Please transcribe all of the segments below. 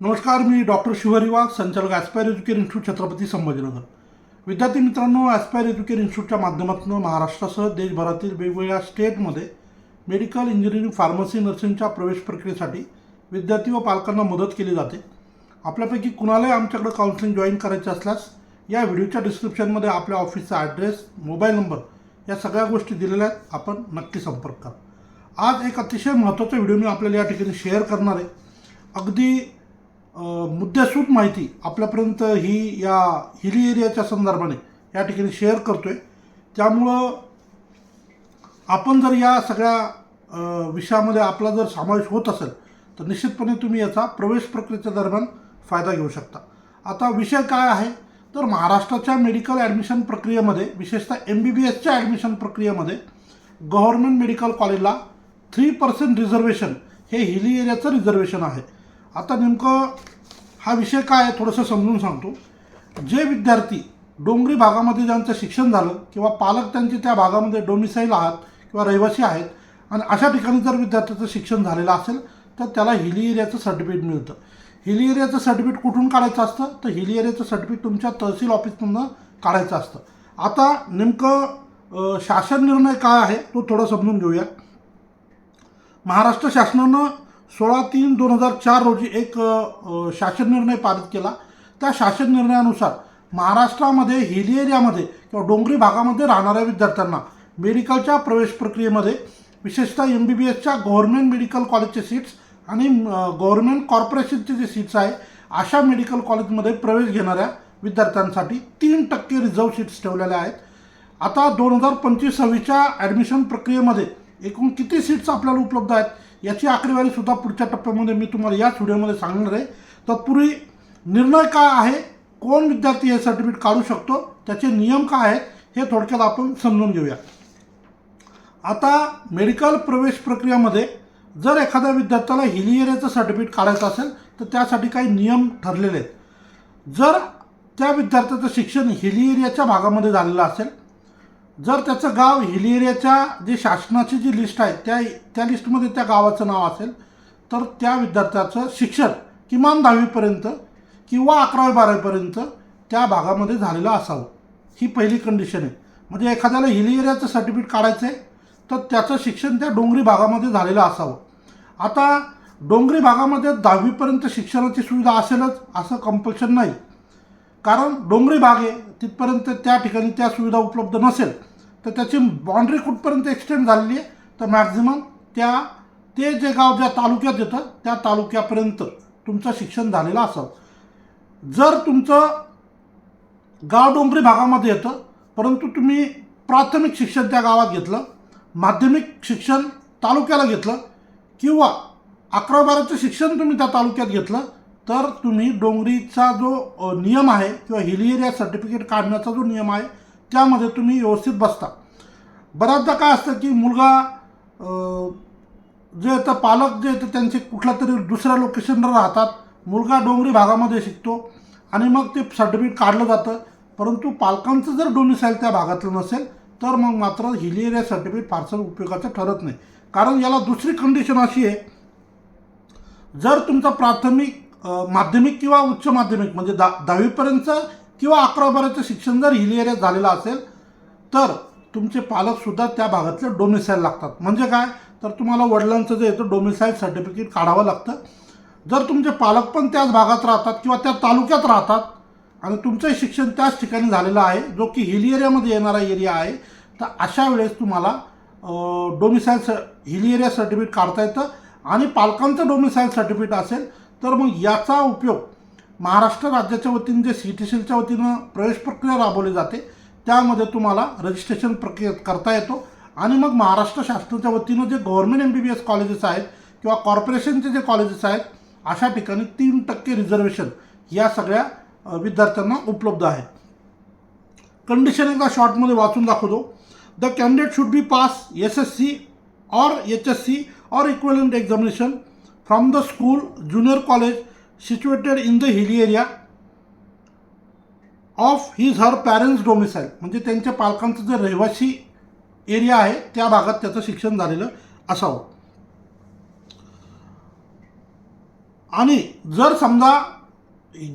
नमस्कार मी डॉक्टर शिवहरी वाघ संचालक Aspire Educare institute Chhatrapati Sambhajinagar. विद्यार्थी मित्रांनो ॲस्पायर एज्युकेर इन्स्टिट्यूटच्या माध्यमातून महाराष्ट्रासह देशभरातील वेगवेगळ्या स्टेटमध्ये मेडिकल इंजिनिअरिंग फार्मसी नर्सिंगच्या प्रवेश प्रक्रियेसाठी विद्यार्थी व पालकांना मदत केली जाते. आपल्यापैकी कुणालाही आमच्याकडे काउन्सिलिंग जॉईन करायचे असल्यास या व्हिडिओच्या डिस्क्रिप्शनमध्ये आपल्या ऑफिसचा ॲड्रेस मोबाईल नंबर या सगळ्या गोष्टी दिलेल्या आहेत. आपण नक्की संपर्क करा. आज एक अतिशय महत्त्वाचा व्हिडिओ मी आपल्याला या ठिकाणी शेअर करणार आहे. अगदी मुद्देसूद माहिती आपल्यापर्यंत ही या हिली एरियाच्या संदर्भाने या ठिकाणी शेअर करतो आहे त्यामुळं आपण जर या सगळ्या विषयामध्ये आपला जर समावेश होत असेल तर निश्चितपणे तुम्ही याचा प्रवेश प्रक्रियेच्या दरम्यान फायदा घेऊ शकता. आता विषय काय आहे? तर महाराष्ट्राच्या मेडिकल ॲडमिशन प्रक्रियेमध्ये विशेषतः एम बी बी एसच्या ॲडमिशन प्रक्रियेमध्ये गव्हर्नमेंट मेडिकल कॉलेजला थ्री पर्सेंट रिझर्वेशन हे हिली एरियाचं रिझर्वेशन आहे. आता नेमकं हा विषय काय आहे थोडंसं समजून सांगतो. जे विद्यार्थी डोंगरी भागामध्ये ज्यांचं शिक्षण झालं किंवा पालक त्यांचे त्या भागामध्ये डोमिसाईल आहात किंवा रहिवासी आहेत आणि अशा ठिकाणी जर विद्यार्थ्याचं शिक्षण झालेलं असेल तर त्याला हिली एरियाचं सर्टिफिकेट मिळतं. हिली एरियाचं सर्टिफिकेट कुठून काढायचं असतं? तर हिली एरियाचं सर्टिफिकेट तुमच्या तहसील ऑफिसमधनं काढायचं असतं. आता नेमकं शासन निर्णय काय आहे तो थोडं समजून घेऊया. महाराष्ट्र शासनानं सोळा तीन दोन हजार चार रोजी एक शासन निर्णय पारित केला. त्या शासन निर्णयानुसार महाराष्ट्रामध्ये हिली एरियामध्ये किंवा डोंगरी भागामध्ये राहणाऱ्या विद्यार्थ्यांना मेडिकलच्या प्रवेश प्रक्रियेमध्ये विशेषतः एम बी बी एसच्या गव्हर्नमेंट मेडिकल कॉलेजचे सीट्स आणि गव्हर्नमेंट कॉर्पोरेशनचे जे सीट्स आहे अशा मेडिकल कॉलेजमध्ये प्रवेश घेणाऱ्या विद्यार्थ्यांसाठी तीन टक्के रिझर्व सीट्स ठेवलेल्या आहेत. आता दोन हजार पंचवीस सव्वीसच्या ॲडमिशन प्रक्रियेमध्ये एकूण किती सीट्स आपल्याला उपलब्ध आहेत याची आकडेवारी सुद्धा पुढच्या टप्प्यामध्ये मी तुम्हाला याच व्हिडिओमध्ये सांगणार आहे. तत्पूर्वी निर्णय काय आहे कोण विद्यार्थी हे सर्टिफिकेट काढू शकतो त्याचे नियम काय आहेत हे थोडक्यात आपण समजून घेऊया. आता मेडिकल प्रवेश प्रक्रियेमध्ये जर एखाद्या विद्यार्थ्याला हिलियरेचं सर्टिफिकेट काढायचं असेल तर त्यासाठी काही नियम ठरलेले आहेत. जर त्या विद्यार्थ्याचं शिक्षण हिलियरियाच्या भागामध्ये झालेलं असेल जर त्याचं गाव हिल एरियाच्या जे शासनाची जी लिस्ट आहे त्या त्या लिस्टमध्ये त्या गावाचं नाव असेल तर त्या विद्यार्थ्याचं शिक्षण किमान दहावीपर्यंत किंवा अकरावी बारावीपर्यंत त्या भागामध्ये झालेलं असावं. ही पहिली कंडिशन आहे. म्हणजे एखाद्याला हिल एरियाचं सर्टिफिकेट काढायचं आहे तर त्याचं शिक्षण त्या डोंगरी भागामध्ये झालेलं असावं. आता डोंगरी भागामध्ये दहावीपर्यंत शिक्षणाची सुविधा असेलच असं कंपल्शन नाही. कारण डोंगरी भाग आहे तिथपर्यंत त्या ठिकाणी त्या सुविधा उपलब्ध नसेल तर त्याची बाँड्री कुठपर्यंत एक्सटेंड झालेली आहे तर मॅक्झिमम त्या ते जे गाव ज्या तालुक्यात येतं त्या तालुक्यापर्यंत तुमचं शिक्षण झालेलं असावं. जर तुमचं गाव डोंगरी भागामध्ये येतं परंतु तुम्ही प्राथमिक शिक्षण त्या गावात घेतलं माध्यमिक शिक्षण तालुक्याला घेतलं किंवा अकरा बाराचं शिक्षण तुम्ही त्या तालुक्यात घेतलं तर तुम्ही डोंगरीचा जो नियम आहे किंवा हिली एरिया सर्टिफिकेट काढण्याचा जो नियम आहे त्यामध्ये तुम्ही व्यवस्थित बसता. बऱ्याचदा काय असतं की मुलगा जे येतं पालक जे येतं त्यांचे कुठल्या तरी दुसऱ्या लोकेशनवर राहतात. मुलगा डोंगरी भागामध्ये शिकतो आणि मग ते सर्टिफिकेट काढलं जातं. परंतु पालकांचं जर डोमिसाईल त्या भागातलं नसेल तर मग मात्र हिली एरिया सर्टिफिकेट फारसं उपयोगाचं ठरत नाही. कारण याला दुसरी कंडिशन अशी आहे जर तुमचं प्राथमिक माध्यमिक किंवा उच्च माध्यमिक म्हणजे दा दहावीपर्यंतचं किंवा अकरा बाराचं शिक्षण जर हिल एरियात झालेलं असेल तर तुमचे पालकसुद्धा त्या भागातले डोमिसाईल लागतात. म्हणजे काय? तर तुम्हाला वडिलांचं जे येतं डोमिसाईल सर्टिफिकेट काढावं लागतं. जर तुमचे पालक पण त्याच भागात राहतात किंवा त्या तालुक्यात राहतात आणि तुमचं शिक्षण त्याच ठिकाणी झालेलं आहे जो की हिल एरियामध्ये येणारा एरिया आहे तर अशा वेळेस तुम्हाला डोमिसाईल स हिल एरिया सर्टिफिकेट काढता येतं आणि पालकांचं डोमिसाईल सर्टिफिकेट असेल तर मग याचा उपयोग महाराष्ट्र राज्याच्या वतीने जे सी टी सीलच्या वतीनं प्रवेश प्रक्रिया राबवली जाते त्यामध्ये तुम्हाला रजिस्ट्रेशन प्रक्रिया करता येतो. आणि मग महाराष्ट्र शासनाच्या वतीनं जे government M B B S colleges आहेत किंवा कॉर्पोरेशनचे जे कॉलेजेस आहेत अशा ठिकाणी तीन टक्के रिझर्वेशन या सगळ्या विद्यार्थ्यांना उपलब्ध आहे. कंडिशन एकदा शॉर्टमध्ये वाचून दाखवतो. The candidate should be pass S S C और एच एस सी और equivalent examination from the school junior college situated in the hilly area of his her parents domicile म्हणजे त्यांच्या पालकांचं जे रहिवासी एरिया आहे त्या भागात त्याचं शिक्षण झालेलं असावं. आणि जर समजा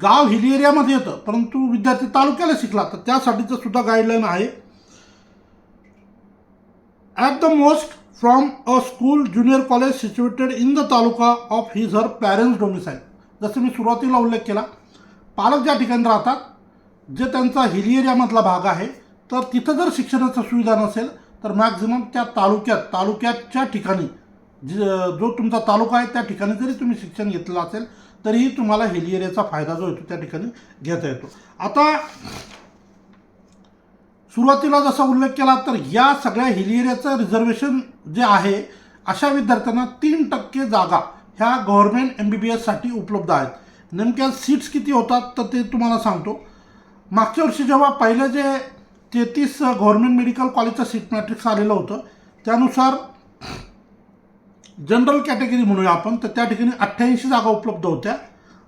गाव हिली एरियामध्ये येतं परंतु विद्यार्थी तालुक्याला शिकला तर त्यासाठीचं सुद्धा गाईडलाईन आहे. At the most from a school junior college situated in the taluka of his her parents domicile जसं मी सुरुवातीला उल्लेख केला पालक ज्या ठिकाणी राहतात जे त्यांचा हिली एरियामधला भाग आहे तर तिथं जर शिक्षणाची सुविधा नसेल तर मॅक्झिमम त्या तालुक्यात तालुक्याच्या ठिकाणी जो तुमचा तालुका आहे त्या ठिकाणी जरी तुम्ही शिक्षण घेतलं असेल तरीही तुम्हाला हिली एरियाचा फायदा जो येतो त्या ठिकाणी घेता येतो. आता सुरुवातीला जसा उल्लेख केला तर या सगळ्या हिल एरियाचं रिझर्वेशन जे आहे अशा विद्यार्थ्यांना तीन टक्के जागा ह्या गव्हर्मेंट एम बी बी एससाठी उपलब्ध आहेत. नेमक्या सीट्स किती होतात तर ते तुम्हाला सांगतो. मागच्या वर्षी जेव्हा पहिलं जे तेहतीस गव्हर्मेंट मेडिकल कॉलेजचं सीट मॅट्रिक्स आलेलं होतं त्यानुसार जनरल कॅटेगरी म्हणूया आपण तर त्या ठिकाणी अठ्ठ्याऐंशी जागा उपलब्ध होत्या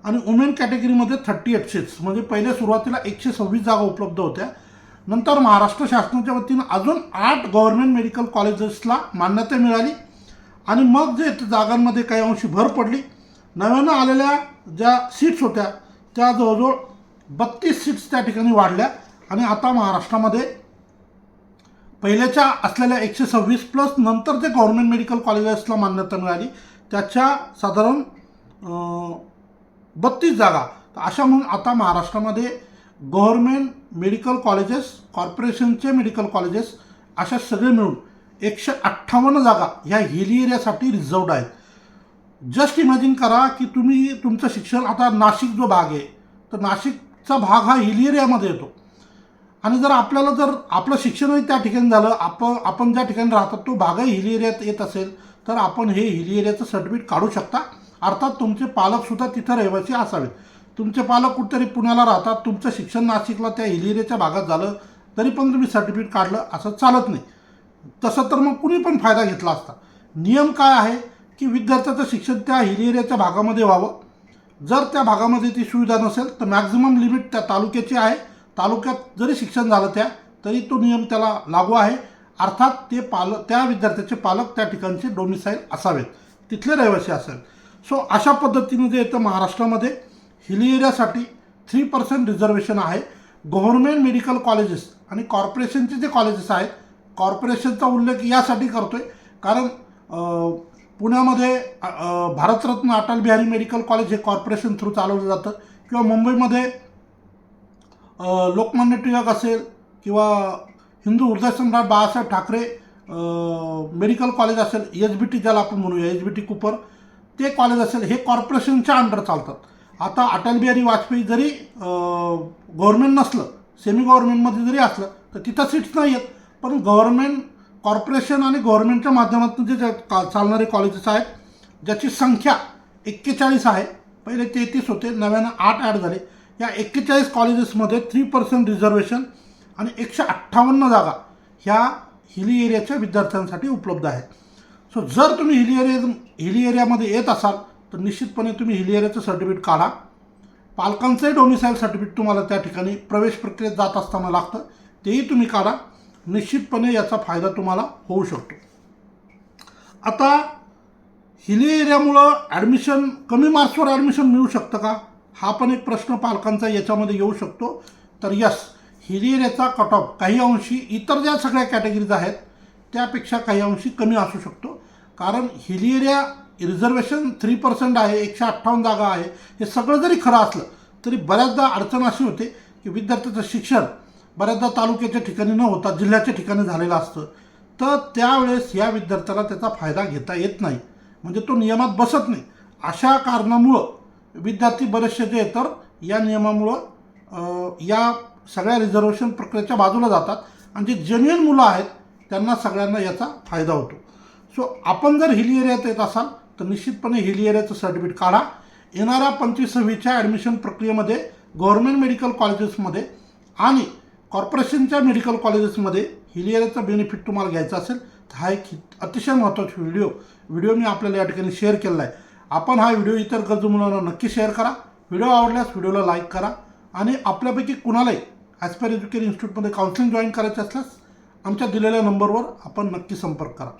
आणि वुमेन कॅटेगरीमध्ये थर्टी एट सीट्स म्हणजे पहिले सुरुवातीला एकशे सव्वीस जागा उपलब्ध होत्या. नंतर महाराष्ट्र शासनाच्या वतीनं अजून आठ गव्हर्मेंट मेडिकल कॉलेजेसला मान्यता मिळाली. आणि मग जे जागांमध्ये काही अंशी भर पडली नव्यानं आलेल्या ज्या सीट्स होत्या त्या जवळजवळ बत्तीस सीट्स त्या ठिकाणी वाढल्या. आणि आता महाराष्ट्रामध्ये पहिल्याच्या असलेल्या एकशे सव्वीस प्लस नंतर जे गव्हर्मेंट मेडिकल कॉलेजेसला मान्यता मिळाली त्याच्या साधारण बत्तीस जागा. तर अशा म्हणून आता महाराष्ट्रामध्ये गव्हर्मेंट मेडिकल कॉलेजेस कॉर्पोरेशनचे मेडिकल कॉलेजेस अशा सगळे मिळून एकशे अठ्ठावन्न जागा ह्या हिली एरियासाठी रिझर्वड आहेत. जस्ट इमॅजिन करा की तुम्ही तुमचं शिक्षण आता नाशिक जो भाग आहे तर नाशिकचा भाग हा हिली एरियामध्ये येतो. आणि जर आपल्याला जर आपलं शिक्षणही त्या ठिकाणी झालं आपण आपण ज्या ठिकाणी राहतात तो भागही हिली एरियात येत असेल तर आपण हे हिली एरियाचं सर्टिफिकेट काढू शकता. अर्थात तुमचे पालकसुद्धा तिथं रहिवासी असावेत. तुमचे पालक कुठेतरी पुण्याला राहतात तुमचं शिक्षण नाशिकला त्या हिली भागात झालं तरी पण तुम्ही सर्टिफिकेट काढलं असं चालत नाही. तसं तर मग कुणी पण फायदा घेतला असता. नियम काय आहे की विद्यार्थ्याचं शिक्षण त्या हिली एरियाच्या भागामध्ये व्हावं. जर त्या भागामध्ये ती सुविधा नसेल तर मॅक्झिमम लिमिट त्या तालुक्याची आहे. तालुक्यात जरी शिक्षण झालं त्या तरी तो नियम त्याला लागू आहे. अर्थात ते पालक त्या विद्यार्थ्याचे पालक त्या ठिकाणचे डोमिसाईल असावेत. तिथले रहिवासी असावेत. सो अशा पद्धतीने जे येतं महाराष्ट्रामध्ये हिली एरियासाठी थ्री पर्सेंट रिझर्वेशन आहे. गव्हर्मेंट मेडिकल कॉलेजेस आणि कॉर्पोरेशनचे जे कॉलेजेस आहेत कॉर्पोरेशनचा उल्लेख यासाठी करतो आहे कारण पुण्यामध्ये भारतरत्न अटल बिहारी मेडिकल कॉलेज हे कॉर्पोरेशन थ्रू चालवलं जातं. किंवा मुंबईमध्ये लोकमान्य टिळक असेल किंवा हिंदू हृदयसम्राट बाळासाहेब ठाकरे मेडिकल कॉलेज असेल एच बी टी ज्याला आपण म्हणूया एच बी टी कुपर ते कॉलेज असेल हे कॉर्पोरेशनच्या अंडर चालतात. आता अटल बिहारी वाजपेयी जरी गव्हर्मेंट नसलं सेमी गव्हर्मेंटमध्ये जरी असलं तर तिथं सीट्स नाही आहेत. पण गव्हर्मेंट कॉर्पोरेशन आणि गव्हर्मेंटच्या माध्यमातून जे का चालणारे कॉलेजेस आहेत ज्याची संख्या एक्केचाळीस आहे पहिले तेहतीस होते नव्यानं आठ ॲड झाले. या एक्केचाळीस कॉलेजेसमध्ये थ्री पर्सेंट रिझर्वेशन आणि एकशे अठ्ठावन्न जागा ह्या हिली एरियाच्या विद्यार्थ्यांसाठी उपलब्ध आहेत. सो जर तुम्ही हिली एरिया हिली एरियामध्ये येत असाल तर निश्चितपणे तुम्ही हिली एरियाचं सर्टिफिकेट काढा. पालकांचंही डोमिसाईल सर्टिफिकेट तुम्हाला त्या ठिकाणी प्रवेश प्रक्रियेत जात असताना लागतं. तेही तुम्ही काढा. निश्चितपणे याचा फायदा तुम्हाला होऊ शकतो. आता हिली एरियामुळं ॲडमिशन कमी मार्क्सवर ॲडमिशन मिळू शकतं का? हा पण एक प्रश्न पालकांचा याच्यामध्ये येऊ शकतो. तर यस हिली एरियाचा कट ऑफ काही अंशी इतर ज्या सगळ्या कॅटेगरीज आहेत त्यापेक्षा काही अंशी कमी असू शकतो. कारण hilly area reservation three percent आहे एकशे अठ्ठावन्न जागा आहे. हे सगळं जरी खरं असलं तरी बऱ्याचदा अडचण अशी होते की विद्यार्थ्याचं शिक्षण बऱ्याचदा तालुक्याच्या ठिकाणी न होता जिल्ह्याच्या ठिकाणी झालेलं असतं. तर त्यावेळेस या विद्यार्थ्याला त्याचा फायदा घेता येत नाही. म्हणजे तो नियमात बसत नाही. अशा कारणामुळं विद्यार्थी बरेचसे जे तर या नियमामुळं या सगळ्या रिझर्वेशन प्रक्रियेच्या बाजूला जातात. आणि जे जेन्युअन मुलं आहेत त्यांना सगळ्यांना याचा फायदा होतो. सो आपण जर हिली एरियात येत असाल तर निश्चितपणे हिली एरियाचं सर्टिफिकेट काढा. येणाऱ्या पंचवीस सव्वीसच्या ॲडमिशन प्रक्रियेमध्ये गव्हर्मेंट मेडिकल कॉलेजेसमध्ये आणि कॉर्पोरेशनच्या मेडिकल कॉलेजेसमध्ये हिली एरियाचा बेनिफिट तुम्हाला घ्यायचा असेल तर हा एक अतिशय महत्त्वाचा व्हिडिओ व्हिडिओ मी आपल्याला या ठिकाणी शेअर केलेला आहे. आपण हा व्हिडिओ इतर गरजू मुलांना नक्की शेअर करा. व्हिडिओ आवडल्यास व्हिडिओला लाईक करा आणि आपल्यापैकी कुणालाही ॲज एज्युकेशन इन्स्टिट्यूटमध्ये काउन्सिलिंग जॉईन करायचे असल्यास आमच्या दिलेल्या नंबरवर आपण नक्की संपर्क करा.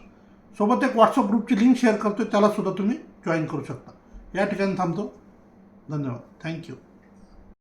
सोबत एक व्हॉट्सअप ग्रुपची लिंक शेअर करतो त्यालासुद्धा तुम्ही जॉईन करू शकता. या ठिकाणी थांबतो. धन्यवाद. थँक्यू